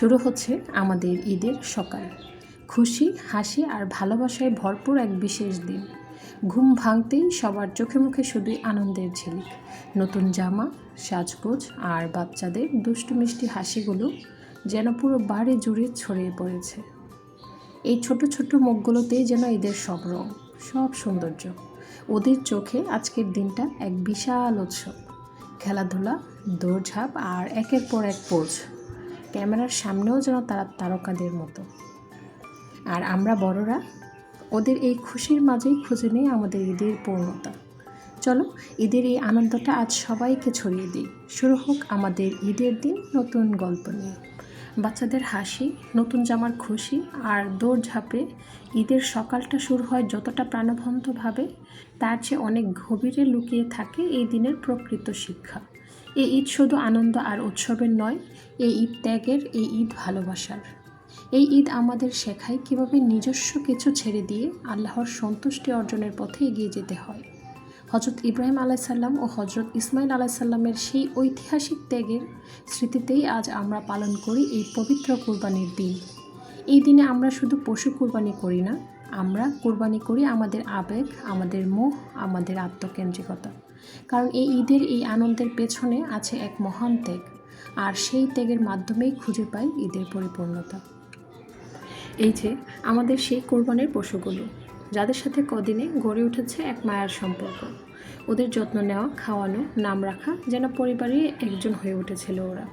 শুরু হচ্ছে আমাদের ঈদের সকাল। খুশি, হাসি আর ভালোবাসায় ভরপুর এক বিশেষ দিন। ঘুম ভাঙতেই সবার চোখে মুখে শুধুই আনন্দের ঝিলিক। নতুন জামা, সাজগোজ আর বাচ্চাদের দুষ্টু মিষ্টি হাসিগুলো যেন পুরো বাড়ি জুড়ে ছড়িয়ে পড়েছে। এই ছোট ছোট মুখগুলোতেই যেন ঈদের সব রং, সব সৌন্দর্য, ওদের চোখে আজকের দিনটা এক বিশাল উৎসব। খেলাধুলা, দৌড়ঝাঁপ আর একের পর এক পোজ। ক্যামেরার সামনেও যেন তারা তারকাদের মতো। আর আমরা বড়রা, ওদের এই খুশির মাঝেই খুঁজে নেই আমাদের ঈদের পূর্ণতা। চলো, ঈদের এই আনন্দটা আজ সবাইকে ছড়িয়ে দিই। শুরু হোক আমাদের ঈদের দিন নতুন গল্প নিয়ে। বাচ্চাদের হাসি, নতুন জামার খুশি আর দৌড় ঝাঁপে ঈদের সকালটা শুরু হয় যতটা প্রাণবন্তভাবে, তার চেয়ে অনেক গভীরে লুকিয়ে থাকে এই দিনের প্রকৃত শিক্ষা। এই ঈদ শুধু আনন্দ আর উৎসবের নয় এই ঈদ ত্যাগের এই ঈদ ভালোবাসার। এই ঈদ আমাদের শেখায় কীভাবে নিজস্ব কিছু ছেড়ে দিয়ে আল্লাহর সন্তুষ্টি অর্জনের পথে এগিয়ে যেতে হয়। হজরত ইব্রাহিম আলাইসাল্লাম ও হজরত ইসমাইল আলাইসাল্লামের সেই ঐতিহাসিক ত্যাগের স্মৃতিতেই আজ আমরা পালন করি এই পবিত্র কুরবানির দিন। এই দিনে আমরা শুধু পশু কুরবানি করি না, আমরা কুরবানি করি আমাদের আবেগ, আমাদের মোহ, আমাদের আত্মকেন্দ্রিকতা। কারণ এই ঈদের এই আনন্দের পেছনে আছে এক মহান ত্যাগ, আর সেই ত্যাগের মাধ্যমেই খুঁজে পাই ঈদের পরিপূর্ণতা। এই যে, আমাদের সেই কোরবানির পশুগুলো যাদের সাথে কদিনে গড়ে উঠেছে এক মায়ার সম্পর্ক। ওদের যত্ন নেওয়া, খাওয়ানো, নাম রাখা যেন পরিবারে একজন হয়ে উঠেছিল ওরা।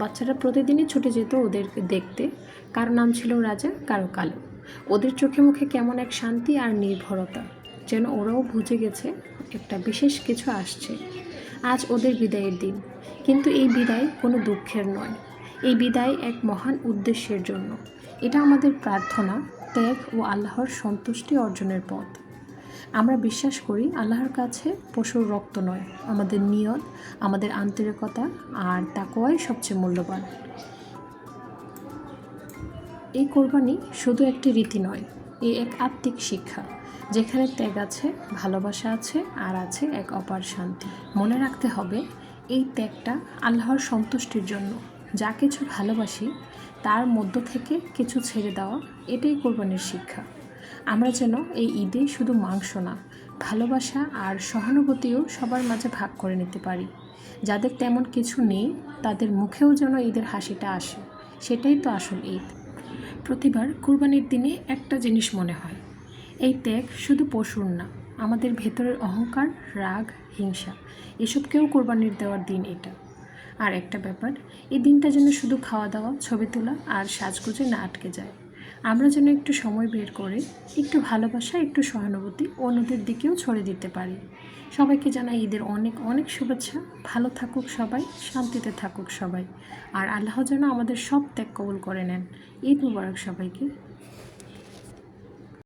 বাচ্চারা প্রতিদিনই ছুটে যেত ওদেরকে দেখতে, কারও নাম ছিল রাজা, কারও কালো। ওদের চোখে মুখে কেমন এক শান্তি আর নির্ভরতা, যেন ওরাও বুঝে গেছে একটা বিশেষ কিছু আসছে। আজ ওদের বিদায়ের দিন, কিন্তু এই বিদায় কোনো দুঃখের নয়। এই বিদায় এক মহান উদ্দেশ্যের জন্য। এটা আমাদের প্রার্থনা ত্যাগ ও আল্লাহর সন্তুষ্টি অর্জনের পথ। আমরা বিশ্বাস করি আল্লাহর কাছে পশুর রক্ত নয়, আমাদের নিয়ত, আমাদের আন্তরিকতা আর তাকোয়াই সবচেয়ে মূল্যবান। এই কোরবানি শুধু একটি রীতি নয়, এ এক আত্মিক শিক্ষা, যেখানে ত্যাগ আছে, ভালোবাসা আছে আর আছে এক অপার শান্তি। মনে রাখতে হবে, এই ত্যাগটা আল্লাহর সন্তুষ্টির জন্য। যা কিছু ভালোবাসি, তার মধ্য থেকে কিছু ছেড়ে দেওয়া, এটাই কোরবানির শিক্ষা। আমরা যেন এই ঈদে শুধু মাংস না, ভালোবাসা আর সহানুভূতিও সবার মাঝে ভাগ করে নিতে পারি। যাদের তেমন কিছু নেই, তাদের মুখেও যেন ঈদের হাসিটা আসে, সেটাই তো আসল ঈদ। প্রতিবার কুরবানির দিনে একটা জিনিস মনে হয়, এই ত্যাগ শুধু পশুর না, আমাদের ভেতরের অহংকার, রাগ, হিংসা এসবকেও কোরবানির দেওয়ার দিন এটা। আর একটা ব্যাপার, এই দিনটা যেন শুধু খাওয়া দাওয়া ছবি তোলা আর সাজগুজে না আটকে যায়। আমরা যেন একটু সময় বের করে, একটু ভালোবাসা, একটু সহানুভূতি অন্যদের দিকেও ছড়ে দিতে পারি। সবাইকে জানাই ঈদের অনেক অনেক শুভেচ্ছা। ভালো থাকুক সবাই, শান্তিতে থাকুক সবাই। আর আল্লাহ যেন আমাদের সব ত্যাগ কবুল করে নেন। ঈদ মুবারক সবাইকে।